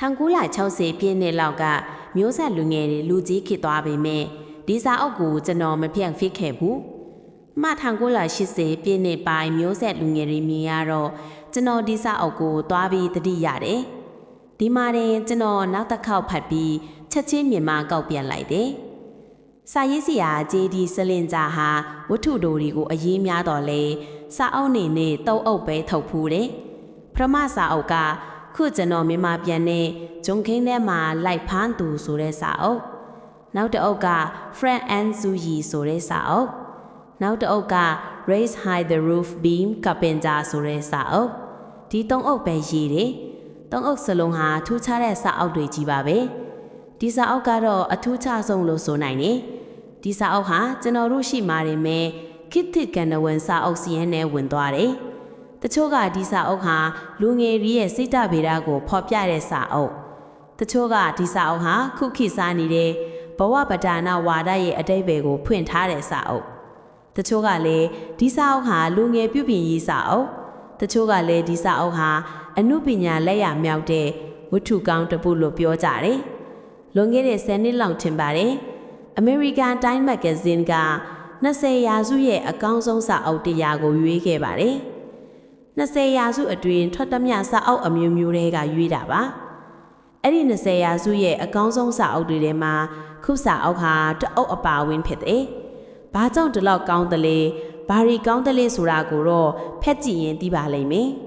1960ပြည့်နှစ်လောက်ကမျိုးဆက်လူငယ်တွေလူကြီးဖြစ်သွားပေမဲ့ဒီစာအုပ်ကိုကျွန်တော်မပြန့်ဖိခဲ့ဘူး။မှ1980ပြည့်နှစ်ပိုင်းမျိုးဆက်လူငယ်တွေမြင်ရတော့ကျွန်တော်ဒီစာအုပ်ကိုသွားပြီးတတိရတယ်။ဒီမှာတင်ကျွန်တော်နောက်တစ်ခေါက်ဖတ်ပြီးချက်ချင်းမြန်မာကောက်ပြန်လိုက်တယ်။စာရေးဆရာဂျေဒီစလင်ဂျာဟာဝတ္ထုတို့တွေကိုအရေးများတော့လဲစာအုပ်နေနဲ့တုံးအုပ်ပဲထုတ်ဖူးတယ်။ပထမစာအုပ်က ခုကျွန်တော်မြန်မာပြန်တဲ့ဂျုံခင်းထဲမှာလိုက်ဖမ်းသူဆိုတဲ့စာအုပ်နောက်တစ်အုပ်က Frank and Zuyi ဆိုတဲ့စာအုပ်နောက်တစ်အုပ်က Raise High the Roof Beam Carpenter ဆိုတဲ့စာအုပ်ဒီသုံးအုပ်ပဲရေးတယ်သုံးအုပ်စလုံးဟာထူးခြားတဲ့စာအုပ်တွေကြီးပါပဲဒီစာအုပ်ကတော့အထူးခြားဆုံးလို့ဆိုနိုင်တယ်ဒီစာအုပ်ဟာကျွန်တော်တို့ရှိမာတယ်မဲ့ခိတ္တကန်နဝန်စာအုပ်စီးရင်နဲ့ဝင်သွားတယ် တချို့ကဒီစာအုပ်ဟာလူငယ်ကြီးရဲ့စိတ်တဗေဒကိုဖော်ပြတဲ့စာအုပ်တချို့ကဒီစာအုပ်ဟာခုခေတ်စားနေတဲ့ဘဝပဒါနာဝါဒရဲ့အတိတ်ပဲကိုဖွင့်ထားတဲ့စာအုပ်တချို့ကလည်းဒီစာအုပ်ဟာလူငယ်ပြုပြင်ရေးစာအုပ်တချို့ကလည်းဒီစာအုပ်ဟာအမှုပညာလက်ရမြောက်တဲ့ဝတ္ထုကောင်းတစ်ပုလို့ပြောကြတယ်လွန်ခဲ့တဲ့10နှစ်လောက်ထင်ပါတယ် American Time Magazine က20ရာစုရဲ့အကောင်းဆုံးစာအုပ်တရားကိုရွေးခဲ့ပါတယ် 20ရာစုအတွင်းထွက်သမျှစာအုပ်အမျိုးမျိုးတွေကရွေးတာပါအဲ့ဒီ20ရာစုရဲ့အကောင်းဆုံးစာအုပ်တွေထဲမှာခုစာအုပ်ဟာတအုပ်အပါဝင်းဖြစ်တယ်။ဘာကြောင့်ဒီလောက်ကောင်းတယ်လဲ။ဘာရီကောင်းတယ်လဲဆိုတာကိုတော့ဖက်ကြည့်ရင်သိပါလိမ့်မယ်။